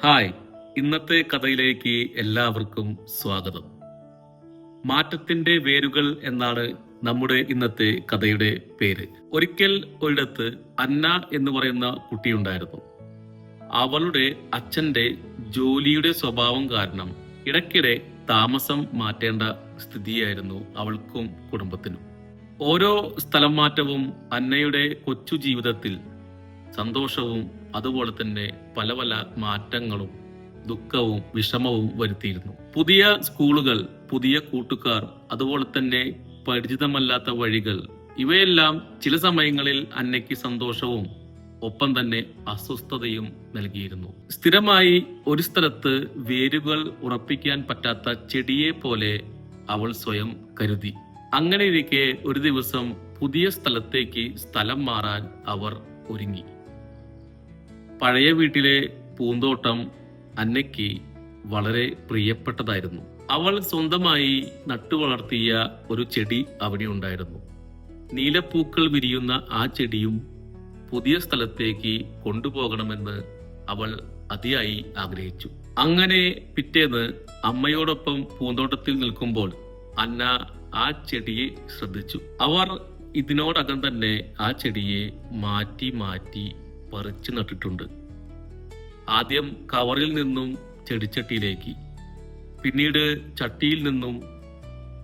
Hi. ഇന്നത്തെ കഥയിലേക്ക് എല്ലാവർക്കും സ്വാഗതം. മാറ്റത്തിന്റെ വേരുകൾ എന്നാണ് നമ്മുടെ ഇന്നത്തെ കഥയുടെ പേര്. ഒരിക്കൽ ഒരിടത്ത് അന്ന എന്ന് പറയുന്ന കുട്ടിയുണ്ടായിരുന്നു അവളുടെ അച്ഛന്റെ ജോലിയുടെ സ്വഭാവം കാരണം ഇടയ്ക്കിടെ താമസം മാറ്റേണ്ട സ്ഥിതിയായിരുന്നു അവൾക്കും കുടുംബത്തിനും. ഓരോ സ്ഥലം മാറ്റവും അന്നയുടെ കൊച്ചു ജീവിതത്തിൽ സന്തോഷവും അതുപോലെ തന്നെ പല പല മാറ്റങ്ങളും ദുഃഖവും വിഷമവും വരുത്തിയിരുന്നു. പുതിയ സ്കൂളുകൾ പുതിയ കൂട്ടുകാർ അതുപോലെ തന്നെ പരിചിതമല്ലാത്ത വഴികൾ ഇവയെല്ലാം ചില സമയങ്ങളിൽ അന്നയ്ക്ക് സന്തോഷവും ഒപ്പം തന്നെ അസ്വസ്ഥതയും നൽകിയിരുന്നു. സ്ഥിരമായി ഒരു സ്ഥലത്ത് വേരുകൾ ഉറപ്പിക്കാൻ പറ്റാത്ത ചെടിയെ പോലെ അവൾ സ്വയം കരുതി. അങ്ങനെ ഇരിക്കെ ഒരു ദിവസം പുതിയ സ്ഥലത്തേക്ക് സ്ഥലം മാറാൻ അവർ ഒരുങ്ങി. പഴയ വീട്ടിലെ പൂന്തോട്ടം അന്നയ്ക്ക് വളരെ പ്രിയപ്പെട്ടതായിരുന്നു. അവൾ സ്വന്തമായി നട്ടുവളർത്തിയ ഒരു ചെടി അവിടെ ഉണ്ടായിരുന്നു. നീലപ്പൂക്കൾ വിരിയുന്ന ആ ചെടിയും പുതിയ സ്ഥലത്തേക്ക് കൊണ്ടുപോകണമെന്ന് അവൾ അതിയായി ആഗ്രഹിച്ചു. അങ്ങനെ പിറ്റേന്ന് അമ്മയോടൊപ്പം പൂന്തോട്ടത്തിൽ നിൽക്കുമ്പോൾ അന്ന ആ ചെടിയെ ശ്രദ്ധിച്ചു. അവർ ഇതിനോടകം തന്നെ ആ ചെടിയെ മാറ്റി മാറ്റി പറിച്ചു നട്ടിട്ടുണ്ട്. ആദ്യം കവറിൽ നിന്നും ചെടിച്ചട്ടിയിലേക്ക് പിന്നീട് ചട്ടിയിൽ നിന്നും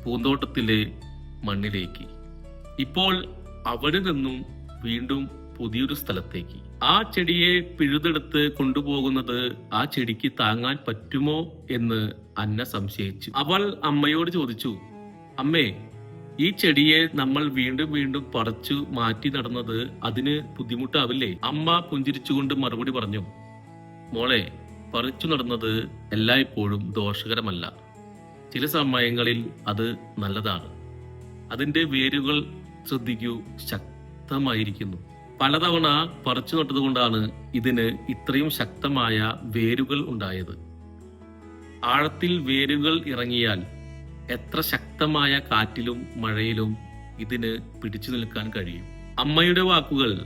പൂന്തോട്ടത്തിലെ മണ്ണിലേക്ക്. ഇപ്പോൾ അവിടെ നിന്നും വീണ്ടും പുതിയൊരു സ്ഥലത്തേക്ക്. ആ ചെടിയെ പിഴുതെടുത്ത് കൊണ്ടുപോകുന്നത് ആ ചെടിക്ക് താങ്ങാൻ പറ്റുമോ എന്ന് അന്ന സംശയിച്ചു. അവൾ അമ്മയോട് ചോദിച്ചു അമ്മേ ഈ ചെടിയെ നമ്മൾ വീണ്ടും വീണ്ടും പറിച്ചു മാറ്റി നടന്നത് അതിന് ബുദ്ധിമുട്ടാവില്ലേ? അമ്മ പുഞ്ചിരിച്ചുകൊണ്ട് മറുപടി പറഞ്ഞു മോളെ പറിച്ചു നടന്നത് എല്ലായ്പ്പോഴും ദോഷകരമല്ല. ചില സമയങ്ങളിൽ അത് നല്ലതാണ്. അതിന്റെ വേരുകൾ ശ്രദ്ധിക്കൂ ശക്തമായിരിക്കുന്നു. പലതവണ പറിച്ചു നട്ടതുകൊണ്ടാണ് ഇതിന് ഇത്രയും ശക്തമായ വേരുകൾ ഉണ്ടായത്. ആഴത്തിൽ വേരുകൾ ഇറങ്ങിയാൽ എത്ര ശക്തമായ കാറ്റിലും മഴയിലും ഇതിന് പിടിച്ചു നിൽക്കാൻ കഴിയും. അമ്മയുടെ വാക്കുകൾ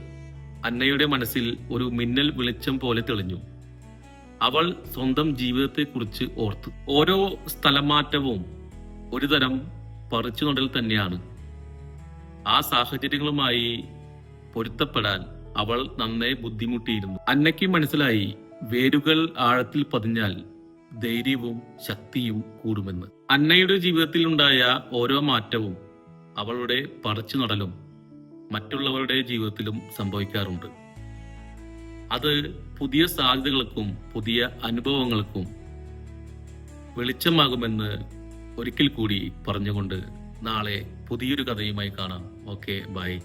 അന്നയുടെ മനസ്സിൽ ഒരു മിന്നൽ വെളിച്ചം പോലെ തെളിഞ്ഞു. അവൾ സ്വന്തം ജീവിതത്തെക്കുറിച്ച് ഓർത്തു. ഓരോ സ്ഥലമാറ്റവും ഒരുതരം പറിച്ചു നടൽ തന്നെയാണ്. ആ സാഹചര്യങ്ങളുമായി പൊരുത്തപ്പെടാൻ അവൾ നന്നേ ബുദ്ധിമുട്ടിയിരുന്നു. അന്നയ്ക്ക് മനസ്സിലായി വേരുകൾ ആഴത്തിൽ പതിഞ്ഞാൽ ധൈര്യവും ശക്തിയും കൂടുമെന്ന്. അന്നയുടെ ജീവിതത്തിൽ ഉണ്ടായ ഓരോ മാറ്റവും അവളുടെ പറിച്ചു നടലും മറ്റുള്ളവരുടെ ജീവിതത്തിലും സംഭവിക്കാറുണ്ട്. അത് പുതിയ സാധ്യതകൾക്കും പുതിയ അനുഭവങ്ങൾക്കും വെളിച്ചമാകുമെന്ന് ഒരിക്കൽ കൂടി പറഞ്ഞുകൊണ്ട് നാളെ പുതിയൊരു കഥയുമായി കാണാം. Okay bye.